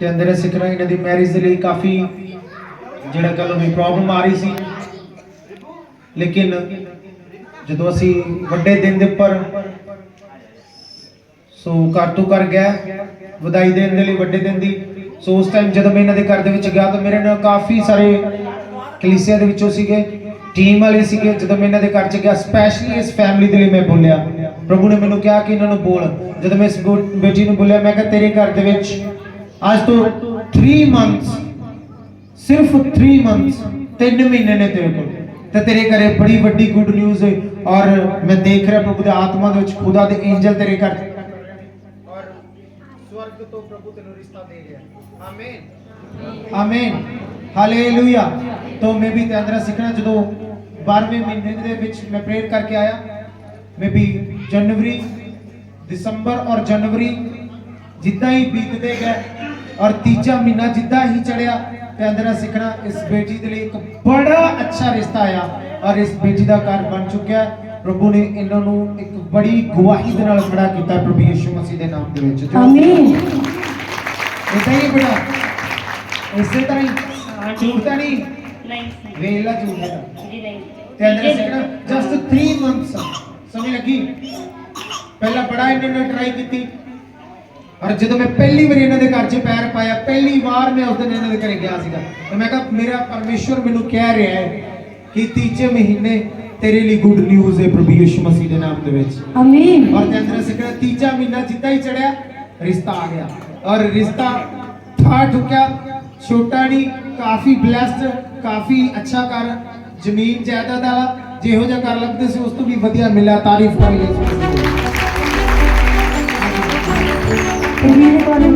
ਤੇ ਅੰਦਰ ਸਿੱਖਣਾ ਇਹਨਾਂ ਦੀ ਮੈਰਿਜ ਦੇ ਲਈ ਕਾਫੀ ਜਿਹੜਾ ਕਹ ਲਓ ਵੀ ਪ੍ਰੋਬਲਮ ਆ ਰਹੀ ਸੀ। ਲੇਕਿਨ ਜਦੋਂ ਅਸੀਂ ਵੱਡੇ ਦਿਨ ਦੇ ਉੱਪਰ ਸੋ ਘਰ ਤੋਂ ਕਰ ਗਿਆ ਵਧਾਈ ਦੇਣ ਦੇ ਲਈ ਵੱਡੇ ਦਿਨ ਦੀ, ਸੋ ਉਸ ਟਾਈਮ ਜਦੋਂ ਮੈਂ ਇਹਨਾਂ ਦੇ ਘਰ ਦੇ ਵਿੱਚ ਗਿਆ ਤਾਂ ਮੇਰੇ ਨਾਲ ਕਾਫੀ ਸਾਰੇ ਕਲੀਸਿਆ ਦੇ ਵਿੱਚੋਂ ਸੀਗੇ ਟੀਮ ਵਾਲੇ ਸੀਗੇ। ਜਦੋਂ ਮੈਂ ਇਹਨਾਂ ਦੇ ਘਰ ਚ ਗਿਆ ਸਪੈਸ਼ਲੀ ਇਸ ਫੈਮਿਲੀ ਦੇ ਲਈ ਮੈਂ ਬੋਲਿਆ। ਪ੍ਰਭੂ ਨੇ ਮੈਨੂੰ ਕਿਹਾ ਕਿ ਇਹਨਾਂ ਨੂੰ ਬੋਲ। ਜਦੋਂ ਮੈਂ ਇਸ ਬੋ- ਬੇਟੀ ਨੂੰ ਬੋਲਿਆ, ਮੈਂ ਕਿਹਾ ਤੇਰੇ ਘਰ ਦੇ ਵਿੱਚ ਅੱਜ ਤੋਂ 3 ਮੰਥਸ ਸਿਰਫ 3 ਮੰਥਸ 3 ਮਹੀਨੇ ਨੇ ਤੇਰੇ ਕੋਲ। ਤੇ ਤੇਰੇ ਘਰੇ ਬੜੀ ਵੱਡੀ ਗੁੱਡ ਨਿਊਜ਼ ਹੈ ਔਰ ਮੈਂ ਦੇਖ ਰਿਹਾ ਪ੍ਰਭੂ ਦੇ ਆਤਮਾ ਦੇ ਵਿੱਚ ਖੁਦਾ ਦੇ ਐਂਜਲ ਤੇਰੇ ਘਰ। ਔਰ ਸਵਰਗ ਤੋਂ ਪ੍ਰਭੂ ਤੈਨੂੰ ਰਿਸ਼ਤਾ ਦੇ ਰਿਹਾ। ਆਮੀਨ ਆਮੀਨ ਹਾਲੇਲੂਇਆ ਤੋਂ ਮੈਂ ਵੀ ਤੇ ਅੰਦਰ ਸਿੱਖਣਾ ਜਦੋਂ 12ਵੇਂ ਮਹੀਨੇ ਦੇ ਵਿੱਚ ਮੈਂ ਪ੍ਰੇਅਰ ਕਰਕੇ ਆਇਆ ਮੈਂ ਵੀ ਜਨਵਰੀ ਦਸੰਬਰ ਔਰ ਜਨਵਰੀ ਜਿੱਦਾਂ ਹੀ ਬੀਤਦੇ ਗਏ ਔਰ ਤੀਜਾ ਮਹੀਨਾ ਜਿੱਦਾਂ ਹੀ ਚੜਿਆ ਤੇ ਅੰਦਰ ਸਿੱਖਣਾ ਇਸ ਬੇਟੀ ਦੇ ਲਈ ਇੱਕ ਬੜਾ ਅੱਛਾ ਰਿਸ਼ਤਾ ਆਇਆ ਔਰ ਇਸ ਬੇਟੀ ਦਾ ਘਰ ਬਣ ਚੁੱਕਿਆ ਹੈ। ਪ੍ਰਭੂ ਨੇ ਇਹਨਾਂ ਨੂੰ ਇੱਕ ਬੜੀ ਗਵਾਹੀ ਦੇ ਨਾਲ ਖੜਾ ਕੀਤਾ ਪ੍ਰਭੂ ਯਿਸੂ ਮਸੀਹ ਦੇ ਨਾਮ ਦੇ ਵਿੱਚ। ਜੋ- ਆਮੀਨ। ਇਦਾਂ ਹੀ ਬੜਾ ਇਸੇ ਤਰ੍ਹਾਂ ਹੀ। ਝੂਠ ਨਹੀਂ। ਨਹੀਂ ਵੇਲਾ ਝੂਠ ਹੈ ਜੀ ਨਹੀਂ। ਤੇ ਅੰਦਰ ਸਿੱਖਣਾ ਜਸਟ 3 ਮੰਥਸ ਸਮਝ ਲੱਗੀ? ਪਹਿਲਾਂ ਬੜਾ ਇਹਨਾਂ ਨੇ ਟਰਾਈ ਕੀਤੀ। ਔਰ ਜਦੋਂ ਮੈਂ ਪਹਿਲੀ ਵਾਰ ਇਹਨਾਂ ਦੇ ਘਰ 'ਚ ਪੈਰ ਪਾਇਆ ਪਹਿਲੀ ਵਾਰ ਮੈਂ ਉਸ ਦਿਨ ਇਹਨਾਂ ਦੇ ਘਰੇ ਗਿਆ ਸੀਗਾ। ਤੇ ਮੈਂ ਕਿਹਾ ਮੇਰਾ ਪਰਮੇਸ਼ਵਰ ਮੈਨੂੰ ਕਹਿ ਰਿਹਾ ਹੈ ਕਿ ਤੀਜੇ ਮਹੀਨੇ ਤੇਰੇ ਲਈ ਗੁੱਡ ਨਿਊਜ਼ ਹੈ ਪ੍ਰਭੂ ਯਿਸੂ ਮਸੀਹ ਦੇ ਨਾਮ ਦੇ ਵਿੱਚ। ਆਮੀਨ ਔਰ ਤੇ ਅੰਦਰ ਸਿੱਖਣਾ ਤੀਜਾ ਮਹੀਨਾ ਜਿੱਦਾਂ ਹੀ ਚੜਿਆ ਰਿਸ਼ਤਾ ਆ ਗਿਆ। ਔਰ ਰਿਸ਼ਤਾ ਠਾ ਠੁਕਿਆ ਛੋਟਾ ਨਹੀਂ ਕਾਫੀ ਬਲੈਸਡ ਕਾਫੀ ਅੱਛਾ ਕਰ ਜ਼ਮੀਨ ਜਾਇਦਾਦ ਵਾਲਾ ਜਿਹੋ ਜਿਹਾ ਕਰ ਲੱਭਦੇ ਸੀ ਉਸ ਤੋਂ ਵੀ ਵਧੀਆ ਮਿਲਿਆ ਤਾਰੀਫ ਕਰੀਏ ਇਹ ਰਿਕਾਰਡਿੰਗ ਦਾ